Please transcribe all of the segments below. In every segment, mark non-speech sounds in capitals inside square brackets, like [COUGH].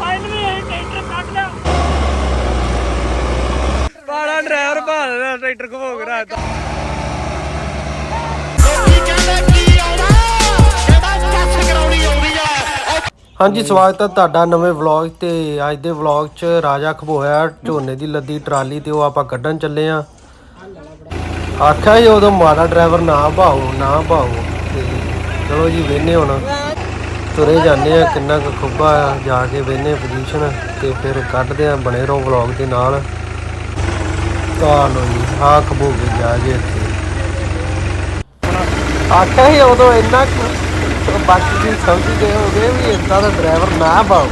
Finally ਇਹ tractor ਕੱਢ ਲਿਆ ਬਾੜਾ ਡਰਾਈਵਰ ਭਾਲ ਟਰੈਕਟਰ ਘੁਮੋ ਕੇ ਰਾਤ ਹਾਂਜੀ, ਸਵਾਗਤ ਹੈ ਤੁਹਾਡਾ ਨਵੇਂ ਵਲੌਗ ਤੇ। ਅੱਜ ਦੇ ਵਲੌਗ 'ਚ ਰਾਜਾ ਖਬੋਇਆ ਝੋਨੇ ਦੀ ਲੱਦੀ ਟਰਾਲੀ ਤੇ ਉਹ ਆਪਾਂ ਕੱਢਣ ਚੱਲੇ ਆ। ਆਖਿਆ ਸੀ ਉਦੋਂ ਮਾੜਾ ਡਰਾਈਵਰ ਨਾ ਭਾਓ ਨਾ ਭਾਓ। ਤੇ ਚਲੋ ਜੀ ਵੇਨੇ ਹੁਣ। ਤੁਰੇ ਜਾਂਦੇ ਆ ਕਿੰਨਾ ਕੁ ਖੁੱਬਾ ਆ, ਜਾ ਕੇ ਵੇਨੇ ਪੋਜੀਸ਼ਨ ਤੇ ਫਿਰ ਕੱਢਦੇ ਆ ਬਣੇ ਰਹੋ ਵਲੌਗ ਦੇ ਨਾਲ। ਚਲੋ ਜੀ ਆ ਖਬੋ ਕੇ ਜਾ ਜੇ ਇੱਥੇ। ਆਖਿਆ ਸੀ ਉਦੋਂ ਇੰਨਾ ਕੁ ਬਾਕੀ ਦੀ ਸਮਝ ਗਏ ਹੋਗੇ ਵੀ ਇਦਾਂ ਦਾ ਡਰਾਈਵਰ ਨਾ ਪਾਓ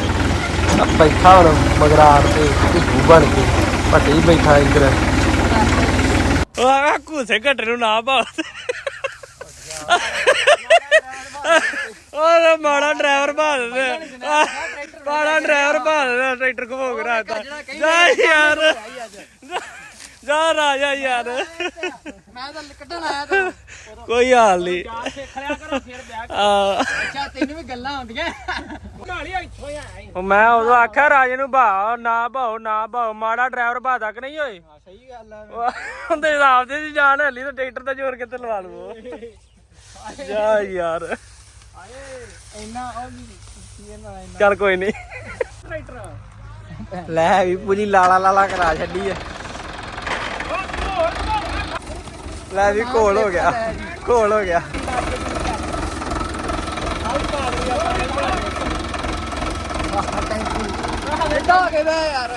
ਆ ਬੈਠਾ ਹੁਣ ਮਗਰਾਰ ਤੇ ਭਿੱਖੂ ਬਣ ਕੇ ਭੱਟੀ ਬੈਠਾ ਇੱਧਰ। ਆ ਘੂਸੇ ਘੱਟੇ ਨੂੰ ਨਾ ਪਾ ਉਹ ਮਾੜਾ ਡਰਾਈਵਰ ਭਾਲ ਦੇ ਮਾੜਾ ਡਰਾਈਵਰ ਭਾਲ ਦੇ ਟਰੈਕਟਰ ਘੁਮੋ ਕੇ ਰਾਤ ਜਾ ਯਾਰ। ਜਾ ਰਾਜਾ ਯਾਰ। ਮੈਂ ਤਾਂ ਕੱਢਣ ਆਇਆ ਤੂੰ। ਕੋਈ ਹਾਲ ਨਹੀਂ ਸਿੱਖ ਲਿਆ ਕਰੋ ਫਿਰ ਵਿਆਹ ਆ ਅੱਛਾ ਤੈਨੂੰ ਵੀ ਗੱਲਾਂ ਹੁੰਦੀਆਂ ਨਾਲੀ ਇੱਥੋਂ ਹੀ ਆਇਆ ਉਹ ਮੈਂ ਉਦੋਂ ਆਖਿਆ ਰਾਜੇ ਨੂੰ ਭਾ ਨਾ ਭਾਓ ਨਾ ਭਾਓ ਮਾੜਾ ਡਰਾਈਵਰ ਭਾਦਾ ਕਿ ਨਹੀਂ ਹੋਏ ਸਹੀ ਗੱਲ ਆ। ਉਹ- ਉਹਦੇ ਹਿਸਾਬ ਦੇ ਜਾਨ ਹਲੀ ਤਾਂ ਟਰੈਕਟਰ ਦਾ ਜ਼ੋਰ ਕਿੱਥੇ ਲਵਾ ਲਵੋ। [LAUGHS] ਜਾ ਯਾਰ। ਇੰਨਾ ਉਹ ਵੀ ਕੀ ਇਹਨਾਂ ਇੰਨਾ। ਚੱਲ ਕੋਈ ਨਹੀਂ। ਲੈ ਵੀ ਪੂਰੀ ਲਾਲਾ ਲਾਲਾ ਕਰਾ ਛੱਡੀ ਐ। ਲੈ ਵੀ ਕੋਲ ਹੋ ਗਿਆ ਕੋਲ ਹੋ ਗਿਆ। ਐਡਾ ਹੋ ਗਿਆ ਯਾਰ।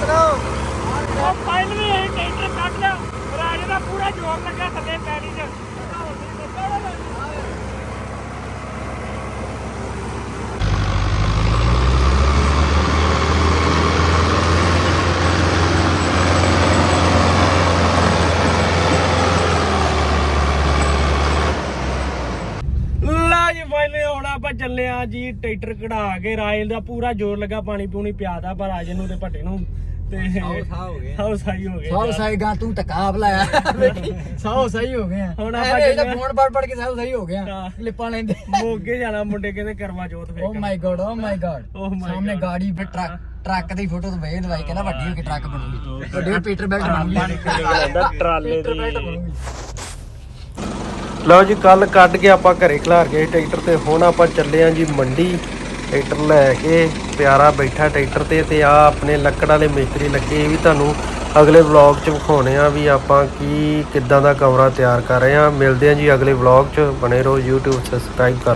ਉਹ ਫਾਈਨਲੀ ਇਹ ਟਰੈਕਟਰ ਕੱਢ ਲਿਆ। ਰਾਜੇ ਦਾ ਪੂਰਾ ਜ਼ੋਰ ਲੱਗਾ ਥੱਲੇ ਪੈੜੀ 'ਚ ਲਾ ਜੀ ਫਾਈਨਲੀ ਹੁਣ ਆਪਾਂ ਚੱਲੇ ਆ ਜੀ ਟਰੈਕਟਰ ਕਢਾ ਕੇ ਰਾਜੇ ਦਾ ਪੂਰਾ ਜ਼ੋਰ ਲੱਗਾ ਪਾਣੀ ਪੂਣੀ ਪਿਆਦਾ ਪਰ ਰਾਜੇ ਨੂੰ ਤੇ ਭੱਟੇ ਨੂੰ ਤੇ ਹੋ ਗਏ। ਹਾਉ ਸਾਈ ਹੋ ਗਏ। ਸੌ ਸਹੀ ਗਾ ਤੂੰ ਟਕਾ ਬਲਾਇਆ ਵੇਖੀ ਸੌ ਸਹੀ ਹੋ ਗਏ ਹੁਣ ਆਪਾਂ ਇਹਦਾ। ਫੋਨ ਪੜ ਪੜ ਕੇ ਸੌ ਸਹੀ ਹੋ ਗਿਆ। ਲਿਪਾਂ ਲੈਂਦੇ। ਮੋਗੇ ਜਾਣਾ ਮੁੰਡੇ ਕਹਿੰਦੇ ਕਰਵਾ ਚੌਥ ਓ ਫੇਰ ਮਾਈ ਗॉड ਓ ਮਾਈ ਗॉड ਸਾਹਮਣੇ. ਗਾੜੀ ਵੀ ਟਰੱਕ ਟਰੱਕ ਦੀ ਫੋਟੋ ਤੋਂ ਵੇਖ ਦਵਾਈ ਕਹਿੰਦਾ ਵੱਡੀ ਹੋ ਕੇ ਟਰੱਕ ਬਣੂਗੀ। ਵੱਡੇ ਪੀਟਰ ਬੈਲਟ ਬਣੂਗੀ। ਟਰਾਲੇ ਪੀਟਰ ਬੈਲਟ ਬਣੂਗੀ। ਲਓ ਜੀ ਕੱਲ ਕੱਢ ਕੇ ਆਪਾਂ ਘਰੇ ਖਿਲਾਰ ਗਏ ਟਰੈਕਟਰ ਤੇ ਹੁਣ ਆਪਾਂ ਚੱਲੇ ਆਂ ਜੀ ਮੰਡੀ। ਟਰੈਕਟਰ ਲੈ ਕੇ ਪਿਆਰਾ ਬੈਠਾ ਟਰੈਕਟਰ ਤੇ ਤੇ ਆ ਆਪਣੇ ਲੱਕੜ ਵਾਲੇ ਮਿਸਤਰੀ ਲੱਗੇ। ਇਹ ਵੀ ਤੁਹਾਨੂੰ ਅਗਲੇ ਵਲੌਗ 'ਚ ਵਿਖਾਉਣੇ ਆ ਵੀ ਆਪਾਂ ਕੀ, ਕਿੱਦਾਂ ਦਾ ਕਮਰਾ ਤਿਆਰ ਕਰ ਰਹੇ ਆ। ਮਿਲਦੇ ਆਂ ਜੀ ਅਗਲੇ ਵਲੌਗ 'ਚ। ਬਣੇ ਰਹੋ YouTube ਸਬਸਕ੍ਰਾਈਬ ਕਰ